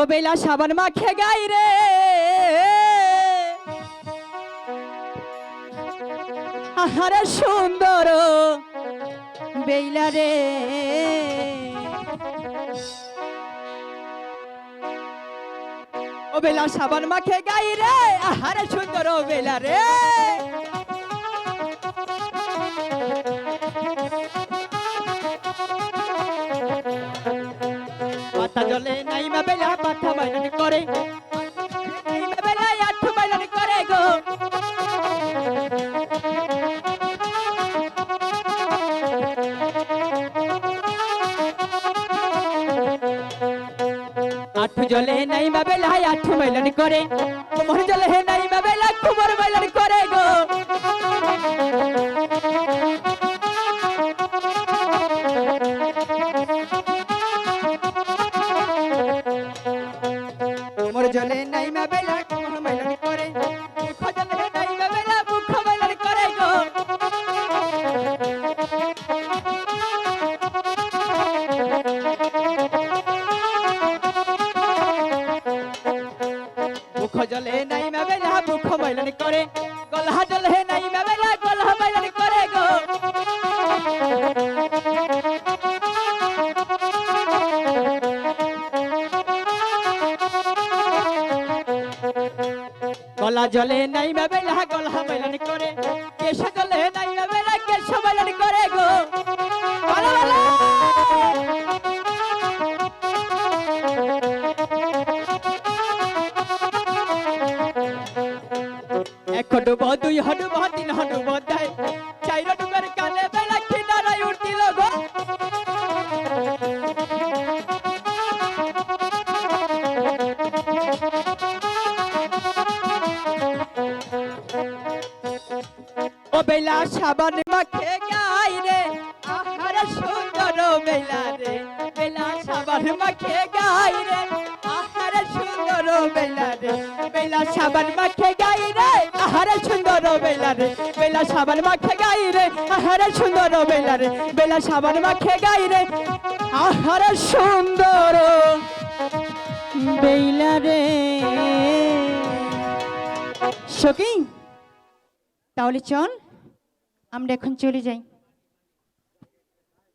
ও বেলা সাবান মাখে গাই রে। আহারে সুন্দর বেলা রে। ও বেলা সাবান মাখে গাই রে, আহারে সুন্দর বেলা রে। পাতা জলে নাইমা বেলা, পাঠা বাইলানি করে। নাইমা বেলা, আঠু বাইলানি করে গো। জলে নাইমা বেলা, আঠু বাইলানি করে। কোমর জলে কোমর জলে নাইমা বেলা কোমর বাইলানি করে মুখ জলে নাইমা বেলা মুখ বাইলানি করে গো। জলে নাইমা বেলা গলা জলে নাই বেলা গলা বেলানি করে। কেশ জলে নাই বেলা কেশ বেলানি করে গো। বলো বলো এক হডুব, দুই হডুব, তিন হডুব দেয় ও বেলা সাবান মাখে গাই রে, আহার সুন্দর বেলা রে। বেলা সাবান মাখে গাই রে, আহার সুন্দর বেলা রে। বেলা সাবান মাখে গাই রে, আহার সুন্দর বেলা রে। বেলা সাবান মাখে গাই রে, আহার সুন্দর বেলা রে। বেলা সাবান মাখে গাই রে, আহার সুন্দর বেলা রে। সখী, তাহলে চল। আমরা এখন চলে যাই।